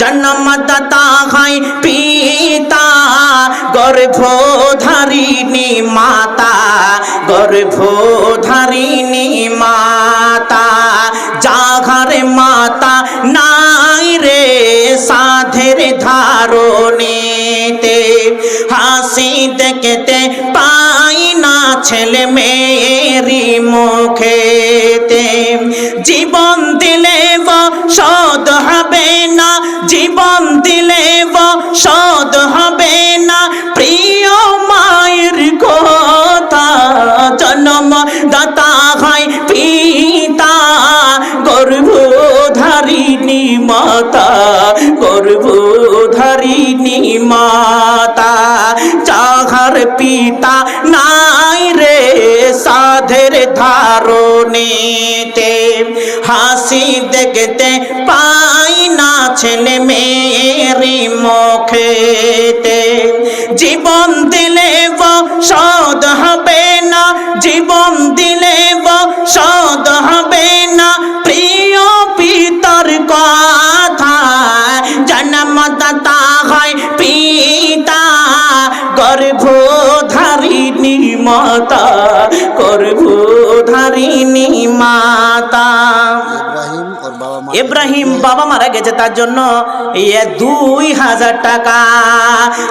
জন্মদাতা হয় পিতা, গর্ভধারিণী মাতা গর্ভধারিণী মাতা। জাঘার মাতা নাই রে সাধের ধারণেতে। হাসি দেখতে পাই না ছেলে মেয়েরি মুখেতে। জীবন দিলে জীবন দিলে সদ হবে না। প্রিয় মায়ের কথা জন্ম দাতা হয় পিতা, গর্ভধারিণী মাতা গর্ভধারিণী মাতা। চাহার পিতা নাই রে, সাধের ধারণেতে হাসি দেখতে পাই না ছেলে মেয়েরি মুখেতে জীবন দিলে সদ হবে না, জীবন দিলে সদ হবে না। প্রিয় পিতর কথা জন্মদাতা হয় পিতা, গর্ভধারিণী ধারিণী মাতা ইব্রাহিম ধারিণী বাবা মা ইব্রাহিম বাবা মারা গেছে তার জন্য দুই হাজার টাকা।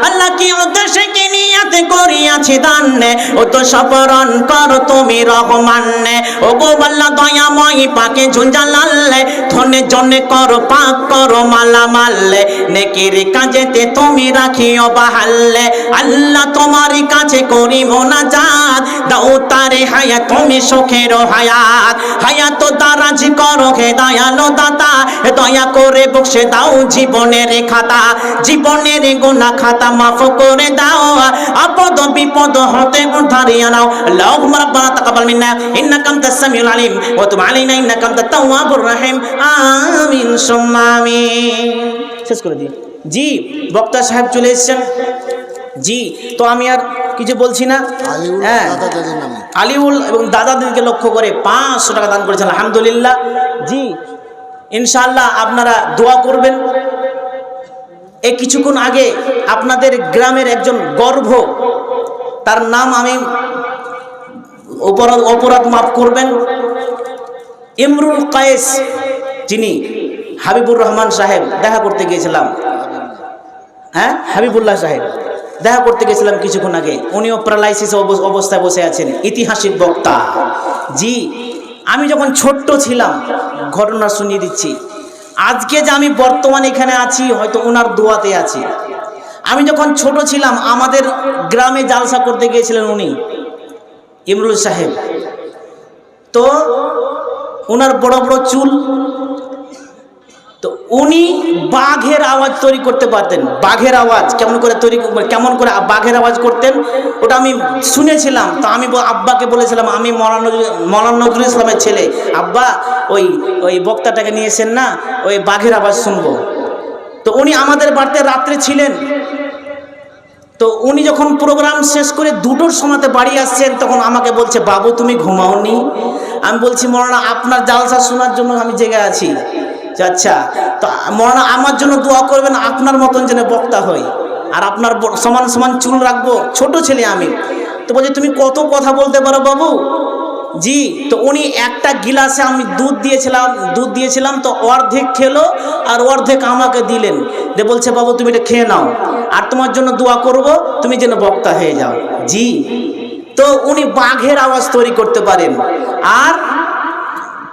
আল্লাহ কি উদ্দেশ্যে কি নিয়াত করিয়াছি দান্নে? ও তো সফরণ কর তুমি রহমান্নে। ও গো আল্লাহ দয়াময় পাকে ঝুঞ্জা ঝুঞ্জালাল্লে ধনে জনে কর, পাক কর, মালা মাল্লে। নেকির কাজেতে তুমি রাখিও বাহাল্লে। আল্লাহ তোমার কাছে করি মোনাজাত দাও তারে হায়াত, তুমি সুখের হায়াত। হায়াত দারাজ করো হে দয়ালো দাতা দয়া করে বসে দাও জীবনের খাতা। জীবনের গোনা খাতা মাফ করে দাও। আপদ বিপদ হতে উদ্ধারিয়া নাও রাব্বানা তাকাব্বাল মিন্না, ইন্নাকা আনতাস সামিউল আলিম, ওয়া তুব আলাইনা, ইন্নাকা আনতাত তাওয়াবুর রহিম। আমিন, সুম্মা আমিন। শেষ করে দিই। জি, বক্তা সাহেব চলে এসেছেন। জি, তো আমি আর কিছু বলছি না? আলিউল হ্যাঁ। দাদা আলিউল এবং দাদাদেরকে লক্ষ্য করে পাঁচশো টাকা দান করেছেন আলহামদুলিল্লাহ। জি ইনশাআল্লাহ আপনারা দোয়া করবেন। এই কিছুক্ষণ আগে আপনাদের গ্রামের একজন গর্ভ তার নাম আমি অপরাধ অপরাধ মাফ করবেন। ইমরুল কায়েস যিনি হাবিবুর রহমান সাহেব দেখা করতে গিয়েছিলাম। হ্যাঁ? হাবিবুল্লাহ সাহেব। দেখা করতে গেছিলাম কিছুক্ষণ আগে। উনিও প্যারালাইসিস অবস্থায় বসে আছেন। ইতিহাসিক বক্তা। জি, আমি যখন ছোট্ট ছিলাম, ঘটনা শুনিয়ে দিচ্ছি। আজকে যে আমি বর্তমানে এখানে আছি, হয়তো ওনার দোয়াতে আছি। আমি যখন ছোট ছিলাম, আমাদের গ্রামে জালসা করতে গিয়েছিলেন উনি, ইমরুল সাহেব। তো ওনার বড় বড় চুল তো উনি বাঘের আওয়াজ তৈরি করতে পারতেন। বাঘের আওয়াজ কেমন করে তৈরি কেমন করে বাঘের আওয়াজ করতেন, ওটা আমি শুনেছিলাম। তো আমি আব্বাকে বলেছিলাম, আমি মৌলানা নজরুল- ইসলামের ছেলে। আব্বা, ওই ওই বক্তাটাকে নিয়েছেন না, ওই বাঘের আওয়াজ শুনব। তো উনি আমাদের বাড়িতে রাত্রে ছিলেন। তো উনি যখন প্রোগ্রাম শেষ করে দুটোর সময়তে বাড়ি আসছেন, তখন আমাকে বলছে, বাবু, তুমি ঘুমাওনি? আমি বলছি মরানা আপনার জালসা শোনার জন্য আমি জেগে আছি। আচ্ছা তো মরানা আমার জন্য দোয়া করবেন, আপনার মতন যেন বক্তা হই। আর আপনার সমান সমান চুল রাখব, ছোট ছেলে আমি। তো বলছে, তুমি কত কথা বলতে পারো বাবু? জি, তো উনি একটা গিলাসে আমি দুধ দিয়েছিলাম দুধ দিয়েছিলাম, তো অর্ধেক খেলো আর অর্ধেক আমাকে দিলেন। যে বলছে, বাবু, তুমি এটা খেয়ে নাও। আর তোমার জন্য দোয়া করব, তুমি যেন বক্তা হয়ে যাও। জি, তো উনি বাঘের আওয়াজ তৈরি করতে পারেন। আর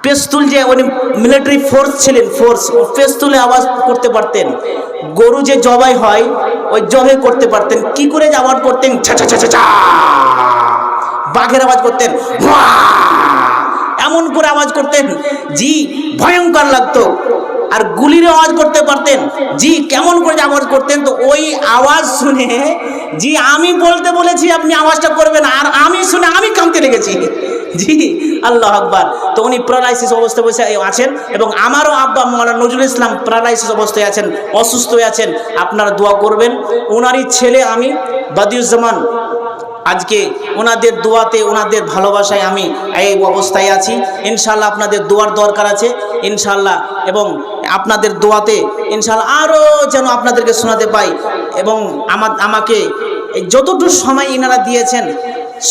পেস্তুল যে উনি মিলিটারি ফোর্স ছিলেন ফোর্স ও পেস্তুলে আওয়াজ করতে পারতেন। গরু যে জবাই হয়, ওই জবে করতে পারতেন। কি করে আওয়াজ করতেন? বাঘের আওয়াজ করতেন। এমন করে আওয়াজ করতেন, জি, ভয়ঙ্কর লাগতো। আর গুলির আওয়াজ করতে পারতেন। জি, কেমন করে আওয়াজ করতেন, তো ওই আওয়াজ শুনে, জি, আমি বলতে বলেছি, আপনি আওয়াজটা করবেন, আর আমি শুনে আমি কামতে লেগেছি। জি আল্লাহ আকবার। তো উনি প্যারালাইসিস অবস্থায় বসে আছেন এবং আমারও আব্বা মৌলানা নজরুল ইসলাম প্যারালাইসিস অবস্থায় আছেন, অসুস্থ হয়ে আছেন। আপনারা দোয়া করবেন। ওনারই ছেলে আমি, বাদিউজ্জামান। আজকে ওনাদের দোয়াতে ওনাদের ভালোবাসায় আমি এই অবস্থায় আছি। ইনশাল্লাহ আপনাদের দোয়ার দরকার আছে। ইনশাল্লাহ এবং আপনাদের দোয়াতে ইনশাল্লাহ আরও যেন আপনাদেরকে শোনাতে পাই এবং আমা, আমাকে যতটুকু সময় ইনারা দিয়েছেন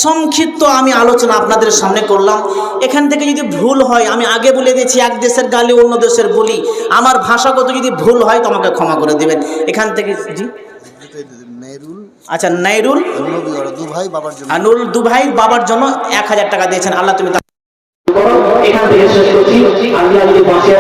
সংক্ষিপ্ত আমি আলোচনা আপনাদের সামনে করলাম। এখান থেকে যদি ভুল হয় আমি আগে বলে দিয়েছি এক দেশের গালি অন্য দেশের বলি। আমার ভাষাগত যদি ভুল হয় তো আমাকে ক্ষমা করে দেবেন। এখান থেকে জি। আচ্ছা নাইরুল। আনুল দুভাই বাবার জন্য এক হাজার টাকা দিয়েছেন। আল্লাহ তুমি এখান থেকে শেষ করছি। আল্লাহ যদি বাঁচিয়ে